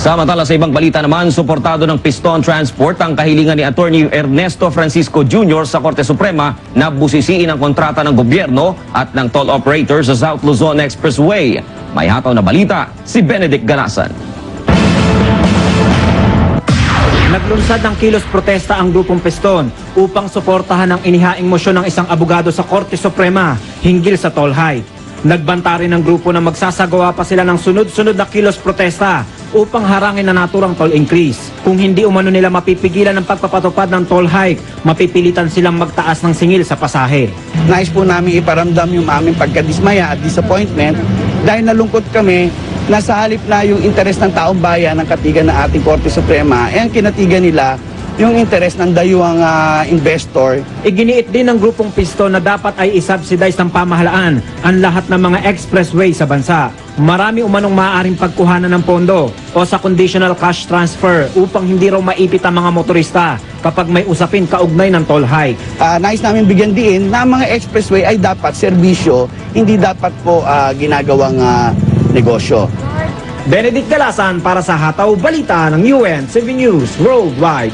Samantala sa ibang balita naman, suportado ng Piston Transport ang kahilingan ni Attorney Ernesto Francisco Jr. sa Korte Suprema na busisiin ang kontrata ng gobyerno at ng toll operator sa South Luzon Expressway. May hataw na balita, si Benedict Ganasan. Naglunsad ng kilos protesta ang grupong Piston upang suportahan ang inihaing mosyon ng isang abogado sa Korte Suprema hinggil sa toll hike. Nagbanta rin ng grupo na magsasagawa pa sila ng sunod-sunod na kilos protesta upang harangin na naturang toll increase. Kung hindi umano nila mapipigilan ng pagpapatupad ng toll hike, mapipilitan silang magtaas ng singil sa pasahe. Nais po namin iparamdam yung aming pagkadismaya at disappointment dahil nalungkot kami na sa halip na yung interes ng taong bayan ng katigan ng ating Korte Suprema, eh ang kinatigan nila yung interes ng dayuhang ah, investor Iginiit din ng grupong Piston na dapat ay isubsidize ng pamahalaan ang lahat ng mga expressway sa bansa. Marami umanong maaaring pagkuhanan ng pondo o sa conditional cash transfer upang hindi raw maipit ang mga motorista kapag may usapin kaugnay ng toll hike. Ah, nais namin bigyan diin na mga expressway ay dapat serbisyo, hindi dapat po ah, ginagawang ah, negosyo. Benedict Galasan para sa Hataw Balita ng UN 7 News Worldwide.